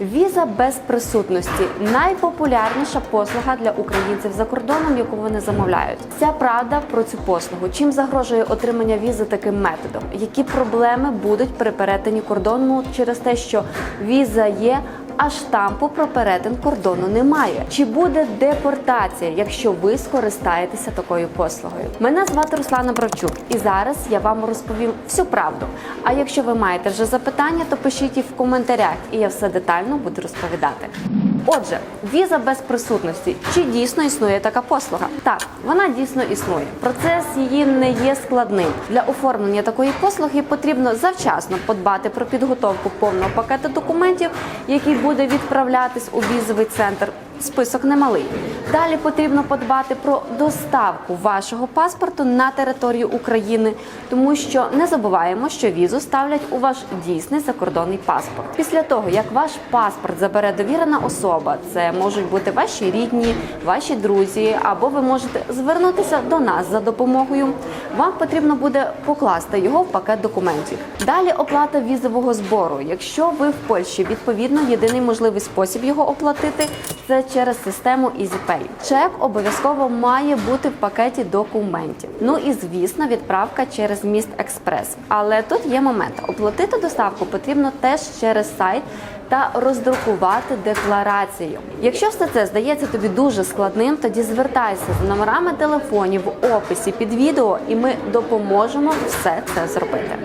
Віза без присутності найпопулярніша послуга для українців за кордоном, яку вони замовляють. Вся правда про цю послугу. Чим загрожує отримання візи таким методом? Які проблеми будуть при перетині кордону через те, що віза є, а штампу про перетин кордону немає? Чи буде депортація, якщо ви скористаєтеся такою послугою? Мене звати Руслана Бравчук, і зараз я вам розповім всю правду. А якщо ви маєте вже запитання, то пишіть їх в коментарях, і я все детально буду розповідати. Отже, віза без присутності. Чи дійсно існує така послуга? Так, вона дійсно існує. Процес її не є складним. Для оформлення такої послуги потрібно завчасно подбати про підготовку повного пакету документів, який буде відправлятись у візовий центр. Список немалий. Далі потрібно подбати про доставку вашого паспорту на територію України, тому що не забуваємо, що візу ставлять у ваш дійсний закордонний паспорт. Після того, як ваш паспорт забере довірена особа, це можуть бути ваші рідні, ваші друзі, або ви можете звернутися до нас за допомогою. Вам потрібно буде покласти його в пакет документів. Далі оплата візового збору. Якщо ви в Польщі, відповідно, єдиний можливий спосіб його оплатити це через систему EasyPay. Чек обов'язково має бути в пакеті документів. Ну і звісно, відправка через міст Експрес. Але тут є момент: оплатити доставку потрібно теж через сайт. Та роздрукувати декларацію. Якщо все це здається тобі дуже складним, тоді звертайся за номерами телефонів в описі під відео, і ми допоможемо все це зробити.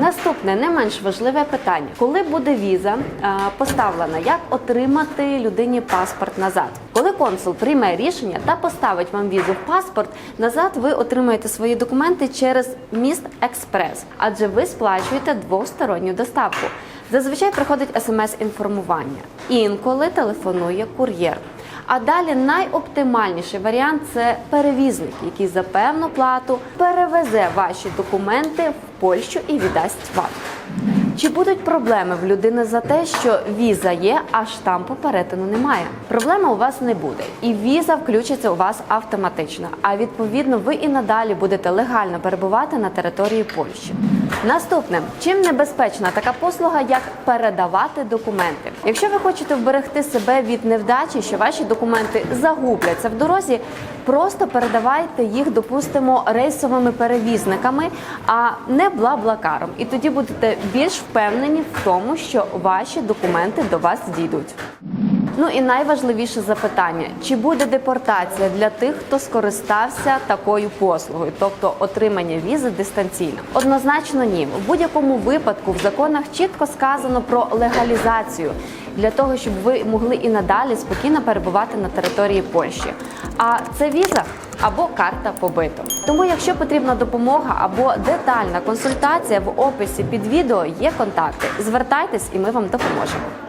Наступне не менш важливе питання: коли буде віза е, поставлена, як отримати людині паспорт назад? Коли консул прийме рішення та поставить вам візу в паспорт, назад ви отримаєте свої документи через міст Експрес, адже ви сплачуєте двосторонню доставку. Зазвичай приходить смс-інформування. Інколи телефонує кур'єр. А далі найоптимальніший варіант це перевізник, який за певну плату перевезе ваші документи в Польщу і віддасть вам. Чи будуть проблеми в людини за те, що віза є, а штампу перетину немає? Проблема у вас не буде, і віза включиться у вас автоматично. А відповідно, ви і надалі будете легально перебувати на території Польщі. Наступне, чим небезпечна така послуга, як передавати документи. Якщо ви хочете вберегти себе від невдачі, що ваші документи загубляться в дорозі, просто передавайте їх, допустимо, рейсовими перевізниками, а не бла-блакаром. І тоді будете більш впевнені в тому, що ваші документи до вас дійдуть. Ну і найважливіше запитання: чи буде депортація для тих, хто скористався такою послугою, тобто отримання візи дистанційно? Однозначно ні. В будь-якому випадку в законах чітко сказано про легалізацію для того, щоб ви могли і надалі спокійно перебувати на території Польщі. А це віза або карта побиту. Тому, якщо потрібна допомога або детальна консультація в описі під відео є контакти. Звертайтесь, і ми вам допоможемо.